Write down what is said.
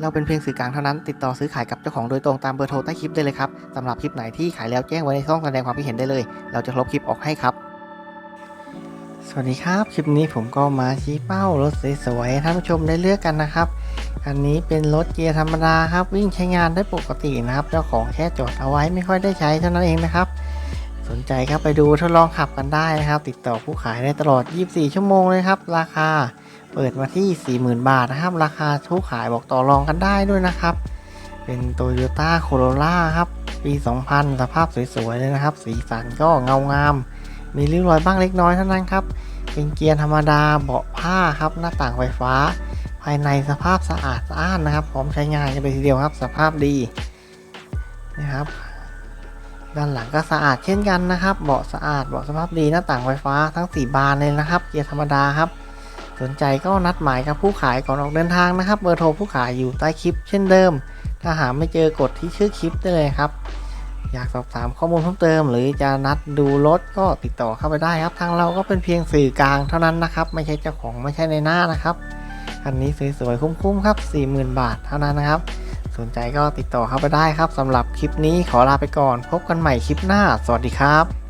เราเป็นเพียงสื่อกลางเท่านั้น ติดต่อซื้อขายกับเจ้าของโดยตรงตามเบอร์โทรใต้คลิปได้เลยครับสำหรับคลิปไหนที่ขายแล้วแจ้งไว้ในช่องแสดงความคิดเห็นได้เลย เราจะลบคลิปออกให้ครับ สวัสดีครับ คลิปนี้ผมก็มาชี้เป้ารถสวยๆท่านผู้ชมได้เลือกกันนะครับคันนี้เป็นรถเกียร์ธรรมดาครับ วิ่งใช้งานได้ปกตินะครับ เจ้าของแค่จอดเอาไว้ไม่ค่อยได้ใช้เท่านั้นเองนะครับ สนใจครับไปดูทดลองขับกันได้นะครับ ติดต่อผู้ขายได้ตลอด 24 ชั่วโมงเลยครับ ราคา เปิดมาที่ 40,000 บาทนะครับ ราคาผู้ขายบอกต่อรองกันได้ด้วยนะครับ เป็น Toyota Corolla ครับ ปี 2000 สภาพสวยๆ เลยนะครับ สีสันก็เงางาม มีริ้วรอยบ้างเล็กน้อยเท่านั้นครับ เป็นเกียร์ธรรมดา เบาะผ้าครับ หน้าต่างไฟฟ้า ภายในสภาพสะอาดสะอ้านนะครับ พร้อมใช้งานกันเลยทีเดียวครับ สภาพดีนะครับด้านหลังก็สะอาดเช่นกันนะครับ เบาะสะอาด เบาะสภาพดี หน้าต่างไฟฟ้าทั้ง 4 บานเลยนะครับ เกียร์ธรรมดาครับ สนใจก็นัดหมายกับผู้ขายก่อนออกเดินทางนะครับ เบอร์โทรผู้ขายอยู่ใต้คลิปเช่นเดิม ถ้าหาไม่เจอกดที่ชื่อคลิปได้เลยครับ อยากสอบถามข้อมูลเพิ่มเติม หรือจะนัดดูรถก็ติดต่อเข้าไปได้ครับ ทางเราก็เป็นเพียงสื่อกลางเท่านั้นนะครับ ไม่ใช่เจ้าของไม่ใช่ในหน้านะครับคันนี้สวยๆคุ้มๆครับ 40,000 บาทเท่านั้นนะครับ สนใจก็ติดต่อเข้าไปได้ครับสำหรับคลิปนี้ขอลาไปก่อน พบกันใหม่คลิปหน้า สวัสดีครับ